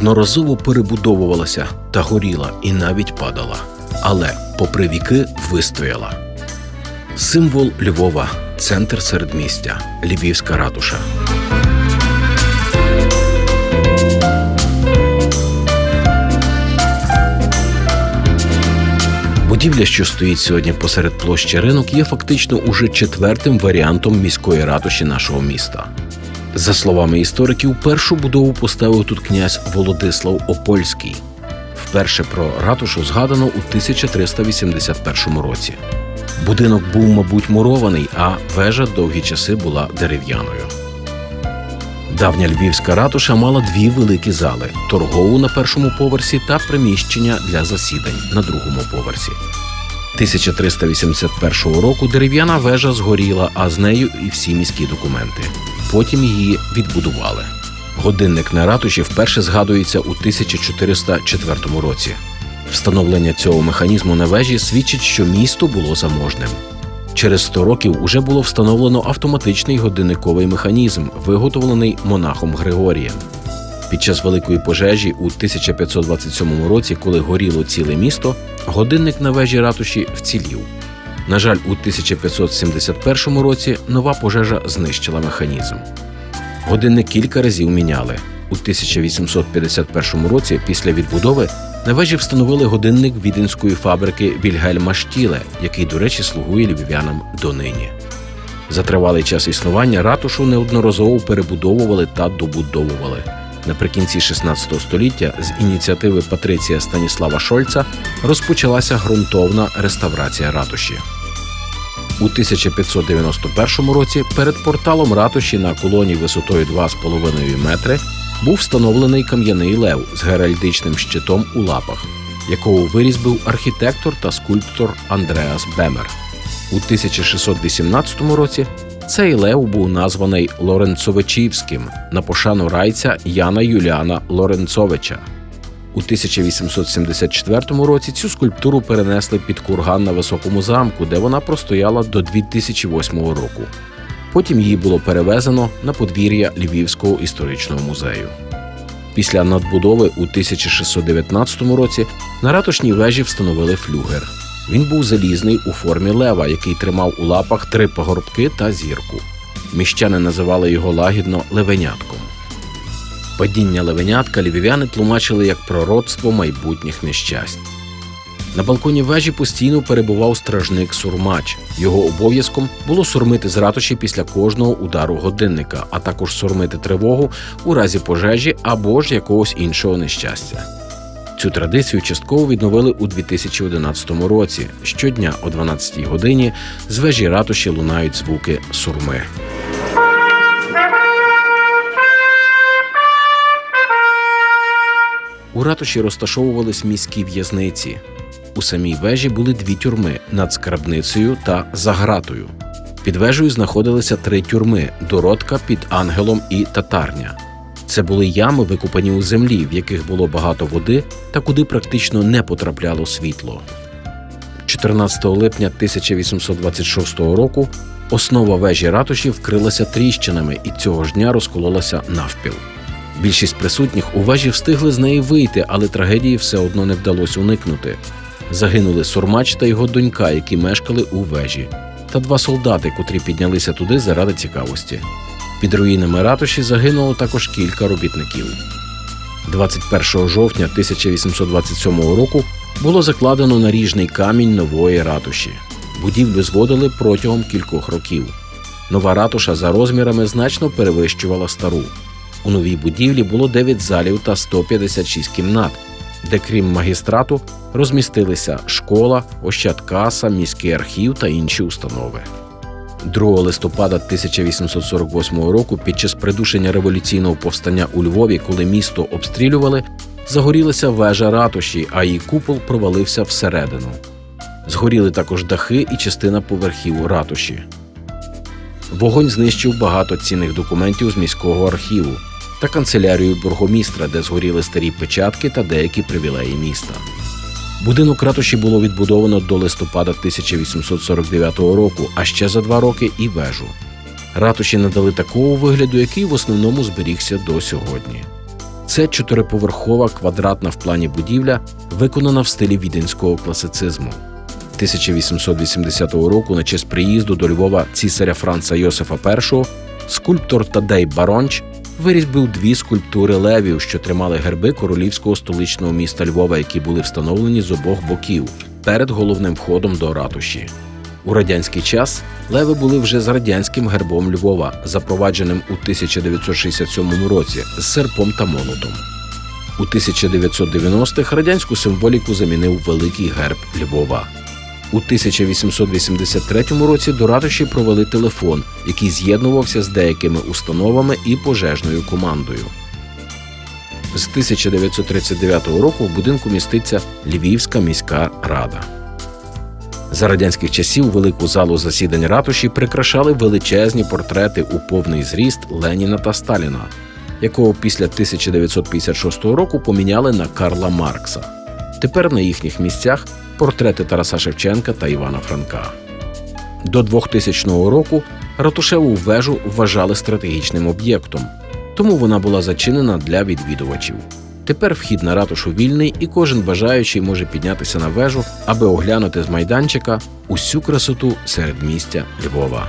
неодноразово перебудовувалася та горіла і навіть падала. Але, попри віки, вистояла. Символ Львова, центр середмістя, Львівська ратуша. Будівля, що стоїть сьогодні посеред площі ринок, є фактично уже четвертим варіантом міської ратуші нашого міста. За словами істориків, першу будову поставив тут князь Володислав Опольський. Вперше про ратушу згадано у 1381 році. Будинок був, мабуть, мурований, а вежа довгі часи була дерев'яною. Давня львівська ратуша мала дві великі зали: торгову на першому поверсі та приміщення для засідань на другому поверсі. 1381 року дерев'яна вежа згоріла, а з нею і всі міські документи. Потім її відбудували. Годинник на ратуші вперше згадується у 1404 році. Встановлення цього механізму на вежі свідчить, що місто було заможним. Через 100 років уже було встановлено автоматичний годинниковий механізм, виготовлений монахом Григорієм. Під час великої пожежі у 1527 році, коли горіло ціле місто, годинник на вежі ратуші вцілів. На жаль, у 1571 році нова пожежа знищила механізм. Годинник кілька разів міняли. У 1851 році, після відбудови, на вежі встановили годинник віденської фабрики Вільгельма Штіле, який, до речі, слугує львів'янам донині. За тривалий час існування ратушу неодноразово перебудовували та добудовували. Наприкінці 16 століття з ініціативи Патриція Станіслава Шольца розпочалася ґрунтовна реставрація ратуші. У 1591 році перед порталом ратуші на колоні висотою 2,5 метри був встановлений кам'яний лев з геральдичним щитом у лапах, якого вирізбив архітектор та скульптор Андреас Бемер. У 1618 році цей лев був названий Лоренцовичівським на пошану райця Яна Юліана Лоренцовича. У 1874 році цю скульптуру перенесли під курган на високому замку, де вона простояла до 2008 року. Потім її було перевезено на подвір'я Львівського історичного музею. Після надбудови у 1619 році на ратушній вежі встановили флюгер. Він був залізний у формі лева, який тримав у лапах три погорбки та зірку. Міщани називали його лагідно левенятком. Падіння левенятка львів'яни тлумачили як пророцтво майбутніх нещасть. На балконі вежі постійно перебував стражник Сурмач. Його обов'язком було сурмити з ратуші після кожного удару годинника, а також сурмити тривогу у разі пожежі або ж якогось іншого нещастя. Цю традицію частково відновили у 2011 році. Щодня о 12-й годині з вежі ратуші лунають звуки сурми. У ратуші розташовувались міські в'язниці. У самій вежі були дві тюрми над скарбницею та загратою. Під вежею знаходилися три тюрми дородка під ангелом і татарня. Це були ями, викопані у землі, в яких було багато води та куди практично не потрапляло світло. 14 липня 1826 року основа вежі ратуші вкрилася тріщинами і цього ж дня розкололася навпіл. Більшість присутніх у вежі встигли з неї вийти, але трагедії все одно не вдалося уникнути. Загинули Сурмач та його донька, які мешкали у вежі, та два солдати, котрі піднялися туди заради цікавості. Під руїнами ратуші загинуло також кілька робітників. 21 жовтня 1827 року було закладено наріжний камінь нової ратуші. Будівлю зводили протягом кількох років. Нова ратуша за розмірами значно перевищувала стару. У новій будівлі було 9 залів та 156 кімнат, де крім магістрату розмістилися школа, ощадкаса, міський архів та інші установи. 2 листопада 1848 року, під час придушення революційного повстання у Львові, коли місто обстрілювали, загорілася вежа ратуші, а її купол провалився всередину. Згоріли також дахи і частина поверхів ратуші. Вогонь знищив багато цінних документів з міського архіву та канцелярію бургомістра, де згоріли старі печатки та деякі привілеї міста. Будинок ратуші було відбудовано до листопада 1849 року, а ще за два роки і вежу. Ратуші надали такого вигляду, який в основному зберігся до сьогодні. Це чотириповерхова квадратна в плані будівля, виконана в стилі віденського класицизму. 1880 року, на честь приїзду до Львова цісаря Франца Йосифа І, скульптор Тадей Баронч вирізбив дві скульптури левів, що тримали герби королівського столичного міста Львова, які були встановлені з обох боків перед головним входом до ратуші. У радянський час леви були вже з радянським гербом Львова, запровадженим у 1967 році з серпом та молотом. У 1990-х радянську символіку замінив великий герб Львова. У 1883 році до ратуші провели телефон, який з'єднувався з деякими установами і пожежною командою. З 1939 року в будинку міститься Львівська міська рада. За радянських часів велику залу засідань ратуші прикрашали величезні портрети у повний зріст Леніна та Сталіна, якого після 1956 року поміняли на Карла Маркса. Тепер на їхніх місцях портрети Тараса Шевченка та Івана Франка. До 2000 року ратушеву вежу вважали стратегічним об'єктом, тому вона була зачинена для відвідувачів. Тепер вхід на ратушу вільний, і кожен бажаючий може піднятися на вежу, аби оглянути з майданчика усю красоту середмістя Львова.